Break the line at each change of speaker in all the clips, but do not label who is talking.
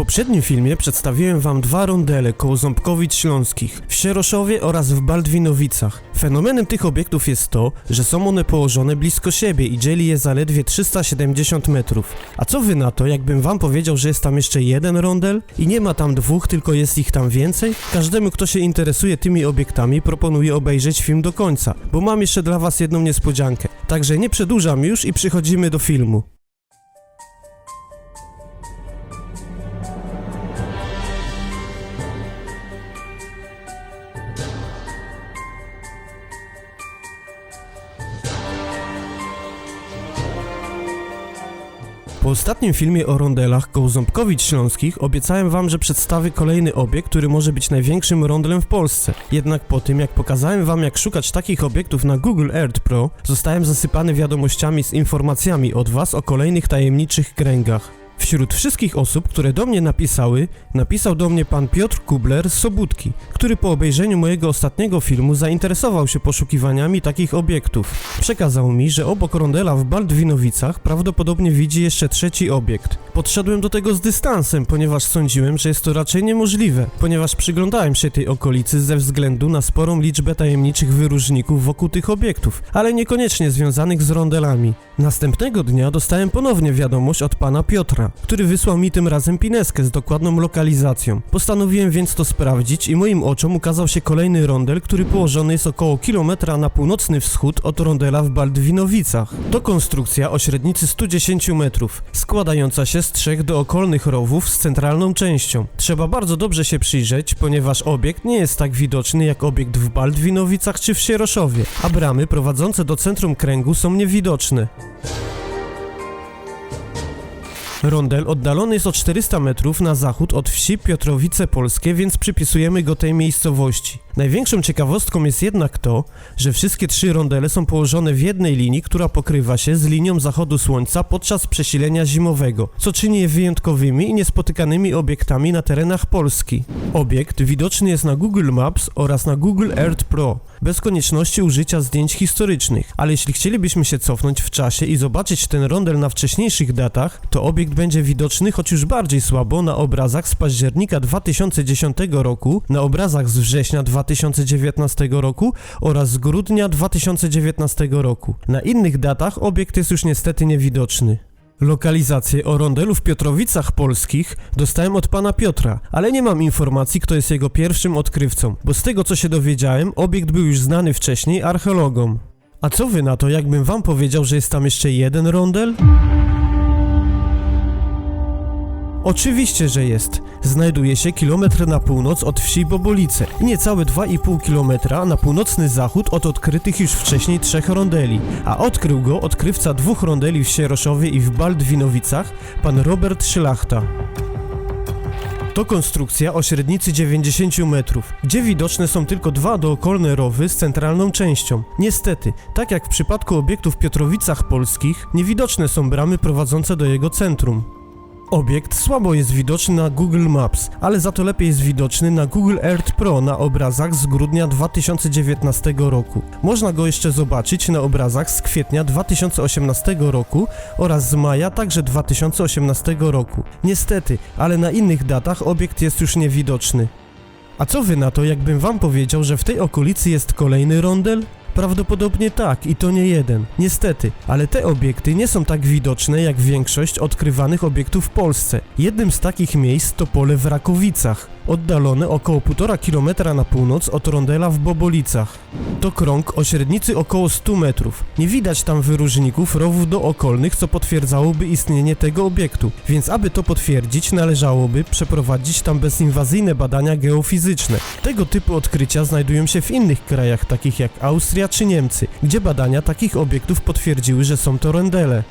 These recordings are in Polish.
poprzednim filmie przedstawiłem wam dwa rondele koło Ząbkowic Śląskich, w Sieroszowie oraz w Baldwinowicach. Fenomenem tych obiektów jest to, że są one położone blisko siebie i dzieli je zaledwie 370 metrów. A co wy na to, jakbym wam powiedział, że jest tam jeszcze jeden rondel i nie ma tam dwóch, tylko jest ich tam więcej? Każdemu, kto się interesuje tymi obiektami, proponuję obejrzeć film do końca, bo mam jeszcze dla was jedną niespodziankę. Także nie przedłużam już i przechodzimy do filmu. Po ostatnim filmie o rondelach koło Ząbkowic Śląskich obiecałem wam, że przedstawię kolejny obiekt, który może być największym rondelem w Polsce. Jednak po tym, jak pokazałem wam jak szukać takich obiektów na Google Earth Pro, zostałem zasypany wiadomościami z informacjami od was o kolejnych tajemniczych kręgach. Wśród wszystkich osób, które do mnie napisały, napisał do mnie pan Piotr Kubler z Sobótki, który po obejrzeniu mojego ostatniego filmu zainteresował się poszukiwaniami takich obiektów. Przekazał mi, że obok rondela w Baldwinowicach prawdopodobnie widzi jeszcze trzeci obiekt. Podszedłem do tego z dystansem, ponieważ sądziłem, że jest to raczej niemożliwe, ponieważ przyglądałem się tej okolicy ze względu na sporą liczbę tajemniczych wyróżników wokół tych obiektów, ale niekoniecznie związanych z rondelami. Następnego dnia dostałem ponownie wiadomość od pana Piotra, który wysłał mi tym razem pineskę z dokładną lokalizacją. Postanowiłem więc to sprawdzić i moim oczom ukazał się kolejny rondel, który położony jest około kilometra na północny wschód od rondela w Baldwinowicach. To konstrukcja o średnicy 110 metrów, składająca się z trzech dookolnych rowów z centralną częścią. Trzeba bardzo dobrze się przyjrzeć, ponieważ obiekt nie jest tak widoczny jak obiekt w Baldwinowicach czy w Sieroszowie, a bramy prowadzące do centrum kręgu są niewidoczne. Rondel oddalony jest o 400 metrów na zachód od wsi Piotrowice Polskie, więc przypisujemy go tej miejscowości. Największą ciekawostką jest jednak to, że wszystkie trzy rondele są położone w jednej linii, która pokrywa się z linią zachodu słońca podczas przesilenia zimowego, co czyni je wyjątkowymi i niespotykanymi obiektami na terenach Polski. Obiekt widoczny jest na Google Maps oraz na Google Earth Pro, bez konieczności użycia zdjęć historycznych, ale jeśli chcielibyśmy się cofnąć w czasie i zobaczyć ten rondel na wcześniejszych datach, to obiekt będzie widoczny choć już bardziej słabo na obrazach z października 2010 roku, na obrazach z września 2019 roku oraz z grudnia 2019 roku. Na innych datach obiekt jest już niestety niewidoczny. Lokalizację o rondelu w Piotrowicach Polskich dostałem od pana Piotra, ale nie mam informacji, kto jest jego pierwszym odkrywcą, bo z tego co się dowiedziałem, obiekt był już znany wcześniej archeologom. A co wy na to, jakbym wam powiedział, że jest tam jeszcze jeden rondel? Oczywiście, że jest. Znajduje się kilometr na północ od wsi Bobolice niecałe 2,5 kilometra na północny zachód od odkrytych już wcześniej trzech rondeli, a odkrył go odkrywca dwóch rondeli w Sieroszowie i w Baldwinowicach, pan Robert Szlachta. To konstrukcja o średnicy 90 metrów, gdzie widoczne są tylko dwa dookolne rowy z centralną częścią. Niestety, tak jak w przypadku obiektu w Piotrowicach Polskich, niewidoczne są bramy prowadzące do jego centrum. Obiekt słabo jest widoczny na Google Maps, ale za to lepiej jest widoczny na Google Earth Pro na obrazach z grudnia 2019 roku. Można go jeszcze zobaczyć na obrazach z kwietnia 2018 roku oraz z maja także 2018 roku. Niestety, ale na innych datach obiekt jest już niewidoczny. A co wy na to, jakbym wam powiedział, że w tej okolicy jest kolejny rondel? Prawdopodobnie tak i to nie jeden. Niestety, ale te obiekty nie są tak widoczne jak większość odkrywanych obiektów w Polsce. Jednym z takich miejsc to pole w Rakowicach, oddalone około 1,5 km na północ od rondela w Bobolicach. To krąg o średnicy około 100 metrów. Nie widać tam wyróżników rowów dookolnych, co potwierdzałoby istnienie tego obiektu, więc aby to potwierdzić, należałoby przeprowadzić tam bezinwazyjne badania geofizyczne. Tego typu odkrycia znajdują się w innych krajach, takich jak Austria czy Niemcy, gdzie badania takich obiektów potwierdziły, że są to rondele.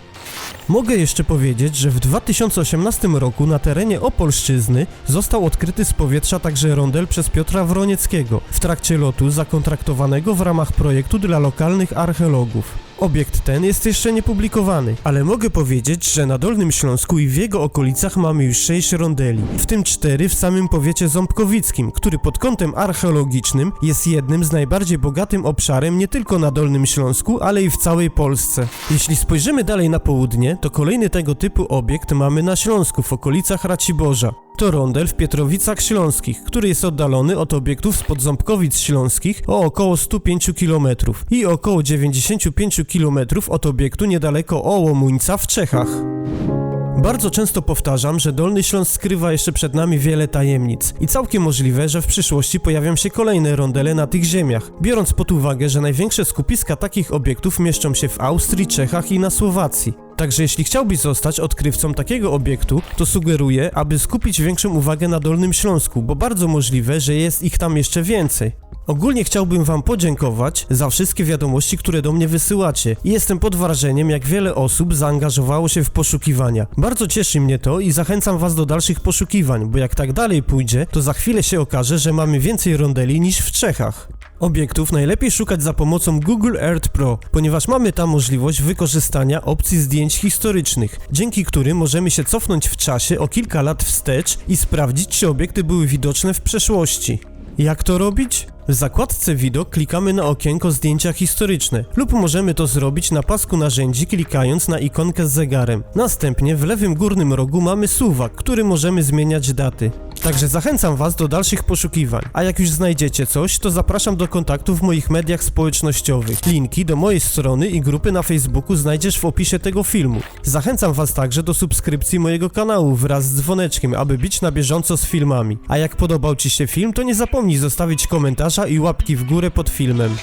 Mogę jeszcze powiedzieć, że w 2018 roku na terenie Opolszczyzny został odkryty z powietrza także rondel przez Piotra Wronieckiego w trakcie lotu zakontraktowanego w ramach projektu dla lokalnych archeologów. Obiekt ten jest jeszcze niepublikowany, ale mogę powiedzieć, że na Dolnym Śląsku i w jego okolicach mamy już 6 rondeli, w tym 4 w samym powiecie ząbkowickim, który pod kątem archeologicznym jest jednym z najbardziej bogatym obszarem nie tylko na Dolnym Śląsku, ale i w całej Polsce. Jeśli spojrzymy dalej na południe, to kolejny tego typu obiekt mamy na Śląsku w okolicach Raciborza. To rondel w Pietrowicach Śląskich, który jest oddalony od obiektów spod Ząbkowic Śląskich o około 105 km i około 95 km od obiektu niedaleko Ołomuńca w Czechach. Bardzo często powtarzam, że Dolny Śląsk skrywa jeszcze przed nami wiele tajemnic i całkiem możliwe, że w przyszłości pojawią się kolejne rondele na tych ziemiach, biorąc pod uwagę, że największe skupiska takich obiektów mieszczą się w Austrii, Czechach i na Słowacji. Także jeśli chciałbyś zostać odkrywcą takiego obiektu, to sugeruję, aby skupić większą uwagę na Dolnym Śląsku, bo bardzo możliwe, że jest ich tam jeszcze więcej. Ogólnie chciałbym Wam podziękować za wszystkie wiadomości, które do mnie wysyłacie jestem pod wrażeniem, jak wiele osób zaangażowało się w poszukiwania. Bardzo cieszy mnie to i zachęcam Was do dalszych poszukiwań, bo jak tak dalej pójdzie, to za chwilę się okaże, że mamy więcej rondeli niż w Czechach. Obiektów najlepiej szukać za pomocą Google Earth Pro, ponieważ mamy tam możliwość wykorzystania opcji zdjęć historycznych, dzięki którym możemy się cofnąć w czasie o kilka lat wstecz i sprawdzić, czy obiekty były widoczne w przeszłości. Jak to robić? W zakładce widok klikamy na okienko zdjęcia historyczne lub możemy to zrobić na pasku narzędzi klikając na ikonkę z zegarem. Następnie w lewym górnym rogu mamy suwak, który możemy zmieniać daty. Także zachęcam Was do dalszych poszukiwań, a jak już znajdziecie coś, to zapraszam do kontaktu w moich mediach społecznościowych. Linki do mojej strony i grupy na Facebooku znajdziesz w opisie tego filmu. Zachęcam Was także do subskrypcji mojego kanału wraz z dzwoneczkiem, aby być na bieżąco z filmami. A jak podobał Ci się film, to nie zapomnij zostawić komentarza i łapki w górę pod filmem.